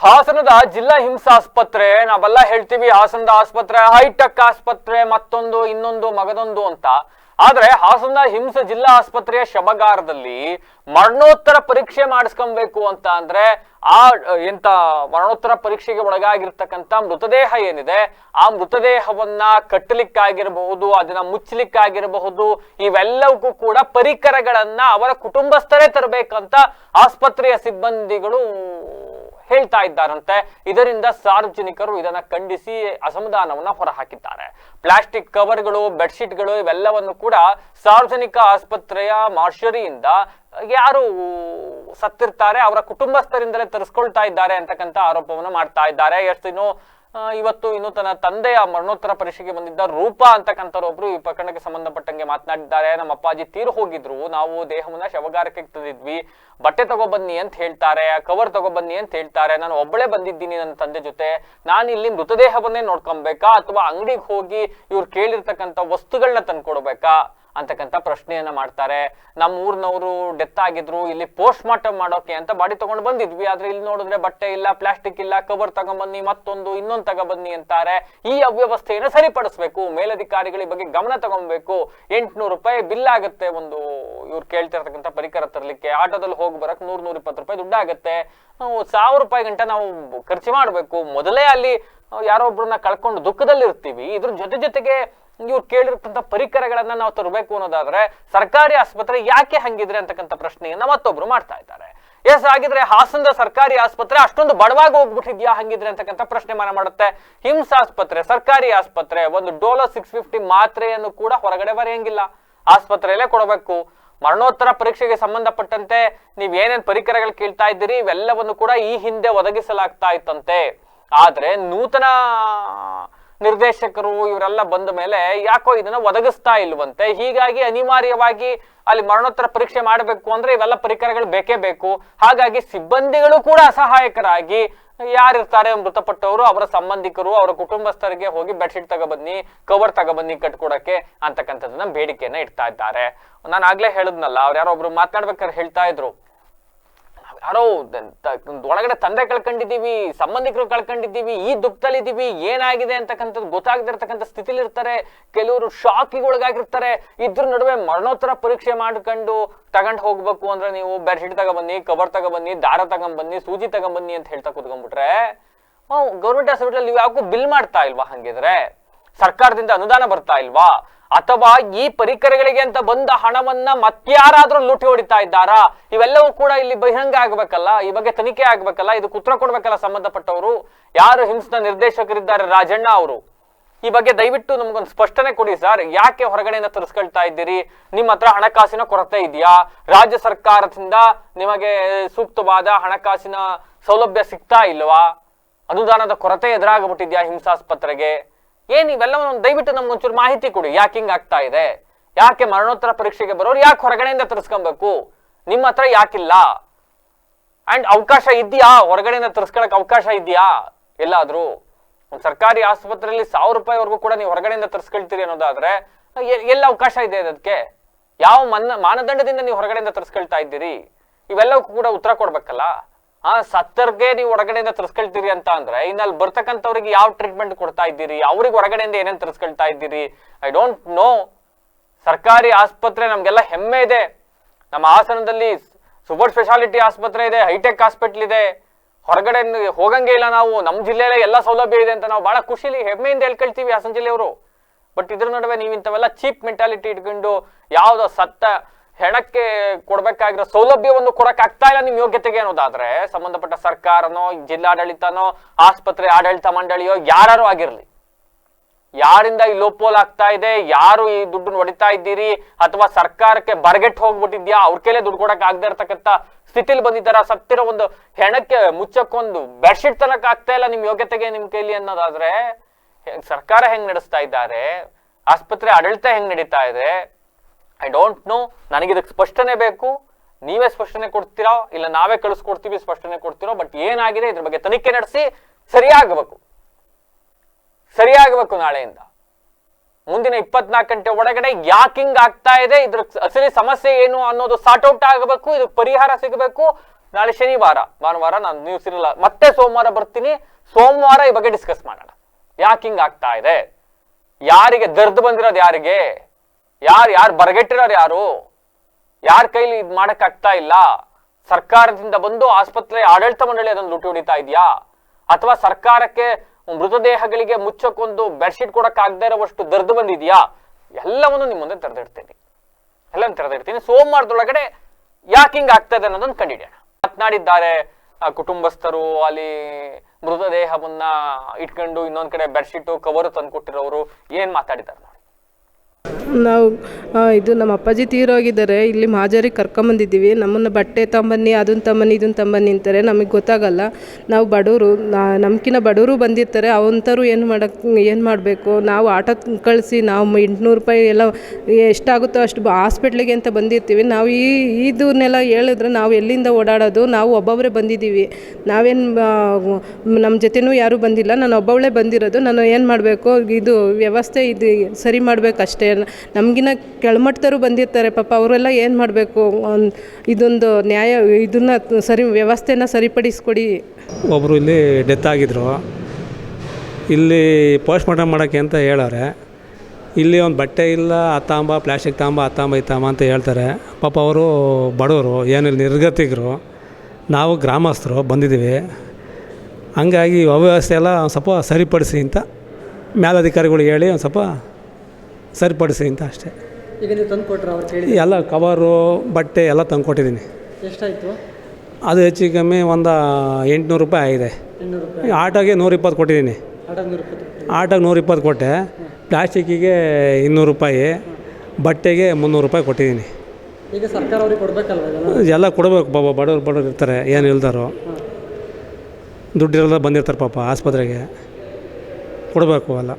ಹಾಸನದ ಜಿಲ್ಲಾ ಹಿಂಸಾಸ್ಪತ್ರೆ, ನಾವೆಲ್ಲ ಹೇಳ್ತೀವಿ ಹಾಸನದ ಆಸ್ಪತ್ರೆ, ಹೈಟೆಕ್ ಆಸ್ಪತ್ರೆ, ಮತ್ತೊಂದು, ಇನ್ನೊಂದು, ಮಗದೊಂದು ಅಂತ. ಆದ್ರೆ ಹಾಸನದ ಹಿಂಸ ಜಿಲ್ಲಾ ಆಸ್ಪತ್ರೆಯ ಶಬಗಾರದಲ್ಲಿ ಮರಣೋತ್ತರ ಪರೀಕ್ಷೆ ಮಾಡಿಸ್ಕೊಬೇಕು ಅಂತ ಅಂದ್ರೆ ಆ, ಎಂತ ಮರಣೋತ್ತರ ಪರೀಕ್ಷೆಗೆ ಒಳಗಾಗಿರ್ತಕ್ಕಂಥ ಮೃತದೇಹ ಏನಿದೆ, ಆ ಮೃತದೇಹವನ್ನ ಕಟ್ಟಲಿಕ್ಕಾಗಿರಬಹುದು, ಅದನ್ನ ಮುಚ್ಚಲಿಕ್ಕಾಗಿರಬಹುದು, ಇವೆಲ್ಲವಕ್ಕೂ ಕೂಡ ಪರಿಕರಗಳನ್ನ ಅವರ ಕುಟುಂಬಸ್ಥರೇ ತರಬೇಕಂತ ಆಸ್ಪತ್ರೆಯ ಸಿಬ್ಬಂದಿಗಳು ಹೇಳ್ತಾ ಇದ್ದಾರಂತೆ. ಇದರಿಂದ ಸಾರ್ವಜನಿಕರು ಇದನ್ನ ಖಂಡಿಸಿ ಅಸಮಾಧಾನವನ್ನ ಹೊರಹಾಕಿದ್ದಾರೆ. ಪ್ಲಾಸ್ಟಿಕ್ ಕವರ್ಗಳು, ಬೆಡ್ಶೀಟ್ಗಳು ಇವೆಲ್ಲವನ್ನು ಕೂಡ ಸಾರ್ವಜನಿಕ ಆಸ್ಪತ್ರೆಯ ಮಾರ್ಷರಿಯಿಂದ ಯಾರು ಸತ್ತಿರ್ತಾರೆ, ಅವರ ಕುಟುಂಬಸ್ಥರಿಂದಲೇ ತರಿಸ್ಕೊಳ್ತಾ ಇದ್ದಾರೆ ಅಂತಕ್ಕಂಥ ಆರೋಪವನ್ನು ಮಾಡ್ತಾ ಇದ್ದಾರೆ. ಎಷ್ಟು ಇವತ್ತು ಇನ್ನು ತನ್ನ ತಂದೆಯ ಮರಣೋತ್ತರ ಪರೀಕ್ಷೆಗೆ ಬಂದಿದ್ದ ರೂಪಾ ಅಂತಕ್ಕಂಥವ್ರೊಬ್ರು ಈ ಪ್ರಕರಣಕ್ಕೆ ಸಂಬಂಧಪಟ್ಟಂಗೆ ಮಾತನಾಡಿದ್ದಾರೆ. ನಮ್ಮ ಅಪ್ಪಾಜಿ ತೀರು ಹೋಗಿದ್ರು. ನಾವು ದೇಹವನ್ನ ಶವಗಾರಕ್ಕೆ ತಂದಿದ್ವಿ. ಬಟ್ಟೆ ತಗೊಬನ್ನಿ ಅಂತ ಹೇಳ್ತಾರೆ ಕವರ್ ತಗೊಬನ್ನಿ ಅಂತ ಹೇಳ್ತಾರೆ. ನಾನು ಒಬ್ಬಳೇ ಬಂದಿದ್ದೀನಿ ನನ್ನ ತಂದೆ ಜೊತೆ. ನಾನು ಇಲ್ಲಿ ಮೃತದೇಹವನ್ನೇ ನೋಡ್ಕೊಬೇಕಾ ಅಥವಾ ಅಂಗಡಿಗೆ ಹೋಗಿ ಇವ್ರು ಕೇಳಿರ್ತಕ್ಕಂಥ ವಸ್ತುಗಳನ್ನ ತಂದ್ಕೊಡ್ಬೇಕಾ? ಅಂತಕ್ಕಂಥ ಪ್ರಶ್ನೆಯನ್ನ ಮಾಡ್ತಾರೆ. ನಮ್ಮ ಊರ್ನವರು ಡೆತ್ ಆಗಿದ್ರು, ಇಲ್ಲಿ ಪೋಸ್ಟ್ ಮಾರ್ಟಮ್ ಮಾಡೋಕೆ ಅಂತ ಬಾಡಿ ತಗೊಂಡು ಬಂದಿದ್ವಿ. ಆದ್ರೆ ಇಲ್ಲಿ ನೋಡಿದ್ರೆ ಬಟ್ಟೆ ಇಲ್ಲ ಪ್ಲಾಸ್ಟಿಕ್ ಇಲ್ಲ ಕವರ್ ತಗೊಂಬನ್ನಿ, ಮತ್ತೊಂದು, ಇನ್ನೊಂದು ತಗೊಂಬನ್ನಿ ಅಂತಾರೆ. ಈ ಅವ್ಯವಸ್ಥೆಯನ್ನು ಸರಿಪಡಿಸ್ಬೇಕು. ಮೇಲಧಿಕಾರಿಗಳ ಬಗ್ಗೆ ಗಮನ ತಗೊಬೇಕು. ಎಂಟ್ನೂರು ರೂಪಾಯಿ ಬಿಲ್ ಆಗುತ್ತೆ ಒಂದು, ಇವ್ರು ಕೇಳ್ತಿರ್ತಕ್ಕಂಥ ಪರಿಕರ ತರಲಿಕ್ಕೆ. ಆಟೋದಲ್ಲಿ ಹೋಗಿ ಬರಕ್ ನೂರ್ ನೂರ ಇಪ್ಪತ್ತು ರೂಪಾಯಿ ದುಡ್ಡಾಗುತ್ತೆ. ಸಾವಿರ ರೂಪಾಯಿ ಗಂಟ ನಾವು ಖರ್ಚು ಮಾಡಬೇಕು. ಮೊದಲೇ ಅಲ್ಲಿ ಯಾರೋ ಒಬ್ಬರನ್ನ ಕಳ್ಕೊಂಡು ದುಃಖದಲ್ಲಿ ಇರ್ತೀವಿ ಇದ್ರ ಜೊತೆ ಜೊತೆಗೆ ಇವ್ರು ಕೇಳಿರ್ತಂತ ಪರಿಕರಗಳನ್ನ ನಾವು ತರಬೇಕು ಅನ್ನೋದಾದ್ರೆ ಸರ್ಕಾರಿ ಆಸ್ಪತ್ರೆ ಯಾಕೆ ಹಂಗಿದ್ರೆ ಅಂತಕ್ಕಂಥ ಪ್ರಶ್ನೆಯನ್ನ ಮತ್ತೊಬ್ರು ಮಾಡ್ತಾ ಇದ್ದಾರೆ. ಎಸ್ ಆಗಿದ್ರೆ ಹಾಸನದ ಸರ್ಕಾರಿ ಆಸ್ಪತ್ರೆ ಅಷ್ಟೊಂದು ಬಡವಾಗಿ ಹೋಗ್ಬಿಟ್ಟಿದ್ಯಾ ಹಂಗಿದ್ರೆ ಅಂತಕ್ಕಂಥ ಪ್ರಶ್ನೆ ಮನೆ ಮಾಡುತ್ತೆ. ಹಿಮ್ಸ್ ಆಸ್ಪತ್ರೆ ಸರ್ಕಾರಿ ಆಸ್ಪತ್ರೆ, ಒಂದು ಡೋಲೋ ಸಿಕ್ಸ್ ಫಿಫ್ಟಿ ಮಾತ್ರೆಯನ್ನು ಕೂಡ ಹೊರಗಡೆ ಬರೆಯಂಗಿಲ್ಲ. ಆಸ್ಪತ್ರೆಯಲ್ಲೇ ಕೊಡಬೇಕು. ಮರಣೋತ್ತರ ಪರೀಕ್ಷೆಗೆ ಸಂಬಂಧಪಟ್ಟಂತೆ ನೀವ್ ಏನೇನ್ ಪರಿಕರಗಳು ಕೇಳ್ತಾ ಇದ್ದೀರಿ ಇವೆಲ್ಲವನ್ನು ಕೂಡ ಈ ಹಿಂದೆ ಒದಗಿಸಲಾಗ್ತಾ ಇತ್ತಂತೆ. ಆದ್ರೆ ನೂತನ ನಿರ್ದೇಶಕರು ಇವರೆಲ್ಲ ಬಂದ ಮೇಲೆ ಯಾಕೋ ಇದನ್ನ ಒದಗಿಸ್ತಾ ಇಲ್ವಂತೆ. ಹೀಗಾಗಿ ಅನಿವಾರ್ಯವಾಗಿ ಅಲ್ಲಿ ಮರಣೋತ್ತರ ಪರೀಕ್ಷೆ ಮಾಡಬೇಕು ಅಂದ್ರೆ ಇವೆಲ್ಲ ಪರಿಕರಗಳು ಬೇಕೇ ಬೇಕು. ಹಾಗಾಗಿ ಸಿಬ್ಬಂದಿಗಳು ಕೂಡ ಅಸಹಾಯಕರಾಗಿ ಯಾರಿರ್ತಾರೆ ಮೃತಪಟ್ಟವರು, ಅವರ ಸಂಬಂಧಿಕರು, ಅವರ ಕುಟುಂಬಸ್ಥರಿಗೆ ಹೋಗಿ ಬೆಡ್ಶೀಟ್ ತಗೊಬನ್ನಿ ಕವರ್ ತಗೊಬನ್ನಿ ಕಟ್ಕೊಡಕ್ಕೆ ಅಂತಕ್ಕಂಥದ್ದನ್ನ ಬೇಡಿಕೆಯನ್ನ ಇಡ್ತಾ ಇದ್ದಾರೆ. ನಾನು ಆಗ್ಲೇ ಹೇಳಿದ್ನಲ್ಲ ಅವ್ರು ಯಾರೋ ಒಬ್ರು ಮಾತನಾಡ್ಬೇಕಾದ್ರೆ ಹೇಳ್ತಾ ಇದ್ರು. ಯಾರೋ ಒಳಗಡೆ ತಂದೆ ಕಳ್ಕೊಂಡಿದ್ದೀವಿ, ಸಂಬಂಧಿಕರು ಕಳ್ಕೊಂಡಿದ್ದೀವಿ, ಈ ದುಃಖದಲ್ಲಿದ್ದೀವಿ ಏನಾಗಿದೆ ಅಂತಕ್ಕಂಥದ್ದು ಗೊತ್ತಾಗದಿರ್ತಕ್ಕಂಥ ಸ್ಥಿತಿಲಿ ಇರ್ತಾರೆ ಕೆಲವರು ಶಾಕಿಗೆ ಒಳಗಾಗಿರ್ತಾರೆ. ಇದ್ರ ನಡುವೆ ಮರಣೋತ್ತರ ಪರೀಕ್ಷೆ ಮಾಡ್ಕೊಂಡು ತಗೊಂಡ್ ಹೋಗ್ಬೇಕು ಅಂದ್ರೆ ನೀವು ಬೆಡ್ಶೀಟ್ ತಗೊಬನ್ನಿ, ಕವರ್ ತಗೊಬನ್ನಿ, ದಾರ ತಗೊಂಬನ್ನಿ, ಸೂಜಿ ತಗೊಂಬನ್ನಿ ಅಂತ ಹೇಳ್ತಾ ಕೂತ್ಕೊಂಡ್ಬಿಟ್ರೆ ಗೌರ್ಮೆಂಟ್ ಹಾಸ್ಪಿಟಲ್ ನೀವು ಯಾಕೂ ಬಿಲ್ ಮಾಡ್ತಾ ಇಲ್ವಾ ಹಂಗಿದ್ರೆ? ಸರ್ಕಾರದಿಂದ ಅನುದಾನ ಬರ್ತಾ ಇಲ್ವಾ? ಅಥವಾ ಈ ಪರಿಕರಗಳಿಗೆ ಅಂತ ಬಂದ ಹಣವನ್ನ ಮತ್ಯಾರಾದ್ರೂ ಲೂಟಿ ಹೊಡಿತಾ ಇದ್ದಾರಾ? ಇವೆಲ್ಲವೂ ಕೂಡ ಇಲ್ಲಿ ಬಹಿರಂಗ ಆಗ್ಬೇಕಲ್ಲ? ಈ ಬಗ್ಗೆ ತನಿಖೆ ಆಗ್ಬೇಕಲ್ಲ? ಇದು ಕುತ್ರ ಕೊಡ್ಬೇಕಲ್ಲ ಸಂಬಂಧಪಟ್ಟವರು? ಯಾರು ಹಿಂಸದ ನಿರ್ದೇಶಕರಿದ್ದಾರೆ ರಾಜಣ್ಣ ಅವರು? ಈ ಬಗ್ಗೆ ದಯವಿಟ್ಟು ನಮ್ಗೊಂದು ಸ್ಪಷ್ಟನೆ ಕೊಡಿ ಸರ್. ಯಾಕೆ ಹೊರಗಡೆಯಿಂದ ತರಿಸ್ಕೊಳ್ತಾ ಇದ್ದೀರಿ? ನಿಮ್ಮ ಹತ್ರ ಹಣಕಾಸಿನ ಕೊರತೆ ಇದೆಯಾ? ರಾಜ್ಯ ಸರ್ಕಾರದಿಂದ ನಿಮಗೆ ಸೂಕ್ತವಾದ ಹಣಕಾಸಿನ ಸೌಲಭ್ಯ ಸಿಗ್ತಾ ಇಲ್ವಾ? ಅನುದಾನದ ಕೊರತೆ ಎದುರಾಗ್ಬಿಟ್ಟಿದ್ಯಾ ಹಿಂಸಾಸ್ಪತ್ರೆಗೆ? ಏನ್ ಇವೆಲ್ಲವನ್ನು ದಯವಿಟ್ಟು ನಮ್ಗೆ ಒಂಚೂರು ಮಾಹಿತಿ ಕೊಡಿ. ಯಾಕೆ ಹಿಂಗ್ ಆಗ್ತಾ ಇದೆ? ಯಾಕೆ ಮರಣೋತ್ತರ ಪರೀಕ್ಷೆಗೆ ಬರೋರು ಯಾಕೆ ಹೊರಗಡೆಯಿಂದ ತರಿಸ್ಕೊಬೇಕು? ನಿಮ್ಮ ಹತ್ರ ಯಾಕಿಲ್ಲ? ಅಂಡ್ ಅವಕಾಶ ಇದೆಯಾ? ಹೊರಗಡೆಯಿಂದ ತರಿಸ್ಕೊಳಕ್ ಅವಕಾಶ ಇದೆಯಾ? ಎಲ್ಲಾದ್ರೂ? ಒಂದು ಸರ್ಕಾರಿ ಆಸ್ಪತ್ರೆಯಲ್ಲಿ ಸಾವಿರ ರೂಪಾಯಿವರೆಗೂ ಕೂಡ ನೀವು ಹೊರಗಡೆಯಿಂದ ತರಿಸ್ಕೊಳ್ತೀರಿ ಅನ್ನೋದಾದ್ರೆ ಎಲ್ಲ ಅವಕಾಶ ಇದೆ ಅದಕ್ಕೆ? ಯಾವ ಮನ್ನ, ಮಾನದಂಡದಿಂದ ನೀವು ಹೊರಗಡೆಯಿಂದ ತರಿಸ್ಕೊಳ್ತಾ ಇದ್ದೀರಿ? ಇವೆಲ್ಲವೂ ಕೂಡ ಉತ್ತರ ಕೊಡ್ಬೇಕಲ್ಲ? ಆ ಸತ್ತರ್ಗೆ ನೀವು ಹೊರಗಡೆಯಿಂದ ತರಿಸ್ಕೊಳ್ತೀರಿ ಅಂತ ಅಂದ್ರೆ ಇನ್ನಲ್ಲಿ ಬರ್ತಕ್ಕಂಥವ್ರಿಗೆ ಯಾವ ಟ್ರೀಟ್ಮೆಂಟ್ ಕೊಡ್ತಾ ಇದ್ದೀರಿ? ಅವ್ರಿಗೆ ಹೊರಗಡೆಯಿಂದ ಏನೇನು ತರಿಸ್ಕೊಳ್ತಾ ಇದ್ದೀರಿ? ಐ ಡೋಂಟ್ ನೋ ಸರ್ಕಾರಿ ಆಸ್ಪತ್ರೆ ನಮ್ಗೆಲ್ಲ ಹೆಮ್ಮೆ ಇದೆ. ನಮ್ಮ ಹಾಸನದಲ್ಲಿ ಸೂಪರ್ ಸ್ಪೆಷಾಲಿಟಿ ಆಸ್ಪತ್ರೆ ಇದೆ ಹೈಟೆಕ್ ಹಾಸ್ಪಿಟ್ಲ್ ಇದೆ. ಹೊರಗಡೆ ಹೋಗಂಗೆ ಇಲ್ಲ ನಾವು. ನಮ್ಮ ಜಿಲ್ಲೆಯಲ್ಲೇ ಎಲ್ಲ ಸೌಲಭ್ಯ ಇದೆ ಅಂತ ನಾವು ಬಹಳ ಖುಷಿಲಿ, ಹೆಮ್ಮೆಯಿಂದ ಹೇಳ್ಕೊಳ್ತೀವಿ ಹಾಸನ ಜಿಲ್ಲೆಯವರು. ಬಟ್ ಇದ್ರ ನಡುವೆ ನೀವು ಇಂಥವೆಲ್ಲ ಚೀಪ್ ಮೆಂಟಾಲಿಟಿ ಇಟ್ಕೊಂಡು, ಯಾವುದೋ ಸತ್ತ ಹೆಣಕ್ಕೆ ಕೊಡ್ಬೇಕಾಗಿರೋ ಸೌಲಭ್ಯವನ್ನು ಕೊಡಕ್ ಆಗ್ತಾ ಇಲ್ಲ ನಿಮ್ ಯೋಗ್ಯತೆಗೆ ಅನ್ನೋದಾದ್ರೆ, ಸಂಬಂಧಪಟ್ಟ ಸರ್ಕಾರನೋ, ಜಿಲ್ಲಾಡಳಿತನೋ, ಆಸ್ಪತ್ರೆ, ಆಡಳಿತ ಮಂಡಳಿಯೋ ಯಾರು ಆಗಿರ್ಲಿ. ಯಾರಿಂದ ಈ ಲೋಪೋಲ್ ಆಗ್ತಾ ಇದೆ, ಯಾರು ಈ ದುಡ್ಡನ್ನು ಹೊಡಿತಾ ಇದ್ದೀರಿ, ಅಥವಾ ಸರ್ಕಾರಕ್ಕೆ ಬರ್ಗೆಟ್ ಹೋಗ್ಬಿಟ್ಟಿದ್ಯಾ, ಅವ್ರ ಕೈಲೇ ದುಡ್ಡು ಕೊಡಕ್ ಆಗದೆ ಇರ್ತಕ್ಕಂಥ ಸ್ಥಿತಿಲಿ ಬಂದಿದ್ದಾರ, ಸತ್ತಿರೋ ಒಂದು ಹೆಣಕ್ಕೆ ಮುಚ್ಚಕ್ಕೊಂದು ಬೆಡ್ಶೀಟ್ ತನಕ ಆಗ್ತಾ ಇಲ್ಲ ನಿಮ್ ಯೋಗ್ಯತೆಗೆ ನಿಮ್ ಕೈಲಿ ಅನ್ನೋದಾದ್ರೆ, ಸರ್ಕಾರ ಹೆಂಗ್ ನಡೆಸ್ತಾ ಇದ್ದಾರೆ, ಆಸ್ಪತ್ರೆ, ಆಡಳಿತ ಹೆಂಗ್ ನಡೀತಾ ಇದೆ ಐ ಡೋಂಟ್ ನೋ ನನಗೆ ಇದಕ್ಕೆ ಸ್ಪಷ್ಟನೆ ಬೇಕು. ನೀವೇ ಸ್ಪಷ್ಟನೆ ಕೊಡ್ತೀರಾ? ಇಲ್ಲ, ನಾವೇ ಕಳಿಸ್ಕೊಡ್ತೀವಿ, ಸ್ಪಷ್ಟನೆ ಕೊಡ್ತೀರೋ? ಬಟ್ ಏನಾಗಿದೆ? ಇದ್ರ ಬಗ್ಗೆ ತನಿಖೆ ನಡೆಸಿ ಸರಿಯಾಗಬೇಕು. ಸರಿಯಾಗಬೇಕು ನಾಳೆಯಿಂದ. ಮುಂದಿನ ಇಪ್ಪತ್ನಾಲ್ಕು ಗಂಟೆ ಒಳಗಡೆ ಯಾಕೆ ಆಗ್ತಾ ಇದೆ? ಇದ್ರ ಅಸಲಿ ಸಮಸ್ಯೆ ಏನು ಅನ್ನೋದು ಸಾರ್ಟ್ ಔಟ್ ಆಗಬೇಕು. ಇದಕ್ಕೆ ಪರಿಹಾರ ಸಿಗಬೇಕು. ನಾಳೆ ಶನಿವಾರ. ಭಾನುವಾರ ನಾನು ನ್ಯೂಸ್ ಇರಲ್ಲ. ಮತ್ತೆ ಸೋಮವಾರ ಬರ್ತೀನಿ. ಸೋಮವಾರ ಈ ಬಗ್ಗೆ ಡಿಸ್ಕಸ್ ಮಾಡೋಣ. ಯಾಕೆ ಹಿಂಗ್ ಆಗ್ತಾ ಇದೆ? ಯಾರಿಗೆ ದರ್ದು ಬಂದಿರೋದು ಯಾರಿಗೆ? ಯಾರು ಯಾರು ಬರಗೆಟ್ಟಿರೋರು ಯಾರು? ಯಾರ ಕೈಲಿ ಇದು ಮಾಡಕ್ ಆಗ್ತಾ ಇಲ್ಲ? ಸರ್ಕಾರದಿಂದ ಬಂದು ಆಸ್ಪತ್ರೆ ಆಡಳಿತ ಮಂಡಳಿ ಅದನ್ನು ಲುಟ್ಟಿ ಹೊಡಿತಾ ಇದೆಯಾ? ಅಥವಾ ಸರ್ಕಾರಕ್ಕೆ ಮೃತದೇಹಗಳಿಗೆ ಮುಚ್ಚಕ್ಕೊಂದು ಬೆಡ್ಶೀಟ್ ಕೊಡಕ್ ಆಗದೆ ಇರೋವಷ್ಟು ದರ್ದು ಬಂದಿದ್ಯಾ? ಎಲ್ಲವನ್ನು ನಿಮ್ಮ ಮುಂದೆ ತೆರೆದಿಡ್ತೇನೆ. ಎಲ್ಲ ತೆರೆದಿಡ್ತೀನಿ. ಸೋಮವಾರದೊಳಗಡೆ ಯಾಕೆ ಹಿಂಗ್ ಆಗ್ತಾ ಇದೆ ಅನ್ನೋದನ್ನು ಕಂಡಿಡಿಯೋಣ ಮಾತನಾಡಿದ್ದಾರೆ ಕುಟುಂಬಸ್ಥರು, ಅಲ್ಲಿ ಮೃತದೇಹವನ್ನ ಇಟ್ಕೊಂಡು ಇನ್ನೊಂದ್ ಕಡೆ ಬೆಡ್ಶೀಟು ಕವರು ತಂದ್ಕೊಟ್ಟಿರೋರು ಏನ್ ಮಾತಾಡಿದ್ದಾರೆ ನಾವು ಇದು ನಮ್ಮ ಅಪ್ಪಾಜಿ ತೀರೋಗಿದ್ದಾರೆ. ಇಲ್ಲಿ ಮಾಜರಿಗೆ ಕರ್ಕೊಂಬಂದಿದ್ದೀವಿ. ನಮ್ಮನ್ನು ಬಟ್ಟೆ ತಗೊಂಬನ್ನಿ, ಅದನ್ನ ತಗೊಂಬನ್ನಿ, ಇದನ್ನು ತಗೊಂಬನ್ನಿ ಅಂತಾರೆ. ನಮಗೆ ಗೊತ್ತಾಗಲ್ಲ. ನಾವು ಬಡವರು ನಮ್ಕಿನ ಬಡವರು ಬಂದಿರ್ತಾರೆ. ಅವಂಥವ್ರು ಏನು ಮಾಡೋಕ್ಕೆ ಏನು ಮಾಡಬೇಕು? ನಾವು ಆಟೋ ಕಳಿಸಿ, ನಾವು ಎಂಟುನೂರು ರೂಪಾಯಿ ಎಲ್ಲ ಎಷ್ಟಾಗುತ್ತೋ ಅಷ್ಟು ಹಾಸ್ಪಿಟ್ಲಿಗೆ ಅಂತ ಬಂದಿರ್ತೀವಿ. ನಾವು ಈ, ಇದನ್ನೆಲ್ಲ ಹೇಳಿದ್ರೆ ನಾವು ಎಲ್ಲಿಂದ ಓಡಾಡೋದು? ನಾವು ಒಬ್ಬೊಬ್ಬರೇ ಬಂದಿದ್ದೀವಿ. ನಾವೇನು ನಮ್ಮ ಜೊತೆನೂ ಯಾರೂ ಬಂದಿಲ್ಲ. ನಾನು ಒಬ್ಬವಳೇ ಬಂದಿರೋದು. ನಾನು ಏನು ಮಾಡಬೇಕು? ಇದು ವ್ಯವಸ್ಥೆ ಇದು ಸರಿ ಮಾಡಬೇಕಷ್ಟೇ. ನಮಗಿನ್ನ ಕೆಳಮಟ್ಟದವರು ಬಂದಿರ್ತಾರೆ, ಪಾಪ ಅವರೆಲ್ಲ ಏನು ಮಾಡಬೇಕು? ಇದೊಂದು ನ್ಯಾಯ, ಇದನ್ನ ಸರಿ, ವ್ಯವಸ್ಥೆನ ಸರಿಪಡಿಸ್ಕೊಡಿ. ಒಬ್ಬರು ಇಲ್ಲಿ ಡೆತ್ ಆಗಿದ್ರು. ಇಲ್ಲಿ ಪೋಸ್ಟ್ ಮಾರ್ಟಮ್ ಮಾಡೋಕ್ಕೆ ಅಂತ ಹೇಳೋರೆ ಇಲ್ಲಿ ಒಂದು ಬಟ್ಟೆ ಇಲ್ಲ ಅತ್ತಾಂಬ ಪ್ಲಾಸ್ಟಿಕ್ ತಾಂಬ ಅತ್ತಾಂಬ ಇತ್ತಾಂಬ ಅಂತ ಹೇಳ್ತಾರೆ. ಪಾಪ ಅವರು ಬಡವರು ಏನಿಲ್ಲ ನಿರ್ಗತಿಗರು ನಾವು ಗ್ರಾಮಸ್ಥರು ಬಂದಿದ್ದೀವಿ. ಹಂಗಾಗಿ ಅವ್ಯವಸ್ಥೆ ಎಲ್ಲ ಒಂದು ಸ್ವಲ್ಪ ಸರಿಪಡಿಸಿ ಅಂತ ಮೇಲಧಿಕಾರಿಗಳಿಗೆ ಹೇಳಿ ಒಂದು ಸ್ವಲ್ಪ ಸರಿಪಡಿಸಿ ಅಂತ ಅಷ್ಟೇ. ಈಗ ನೀವು ತಂದು ಕೊಟ್ಟರು ಅವ್ರು ಕೇಳಿ ಎಲ್ಲ ಕವರು ಬಟ್ಟೆ ಎಲ್ಲ ತಂದು ಕೊಟ್ಟಿದ್ದೀನಿ. ಎಷ್ಟಾಯಿತು? ಅದು ಹೆಚ್ಚು ಕಮ್ಮಿ ಒಂದು ಎಂಟುನೂರು ರೂಪಾಯಿ ಆಗಿದೆ. ಇನ್ನೂರು ರೂಪಾಯಿ. ಆಟೋಗೆ ನೂರಿಪ್ಪತ್ತು ಕೊಟ್ಟಿದ್ದೀನಿ. ಆಟೋ ನೂರು ಇಪ್ಪತ್ತು ರೂಪಾಯಿ ಆಟೋಗೆ ನೂರಿಪ್ಪತ್ತು ಕೊಟ್ಟೆ. ಪ್ಲಾಸ್ಟಿಕ್ಕಿಗೆ ಇನ್ನೂರು ರೂಪಾಯಿ ಬಟ್ಟೆಗೆ ಮುನ್ನೂರು ರೂಪಾಯಿ ಕೊಟ್ಟಿದ್ದೀನಿ. ಈಗ ಸರ್ಕಾರ ಅವ್ರಿಗೆ ಕೊಡಬೇಕಲ್ವ ಇದೆಲ್ಲ? ಎಲ್ಲ ಕೊಡಬೇಕು ಪಾಪ ಬಡವ್ರು ಬಡವ್ರು ಇರ್ತಾರೆ ಏನು ಇಲ್ದಾರೋ. ದುಡ್ಡಿರೋದ ಬಂದಿರ್ತಾರೆ ಪಾಪ ಆಸ್ಪತ್ರೆಗೆ. ಕೊಡಬೇಕು ಅಲ್ಲ.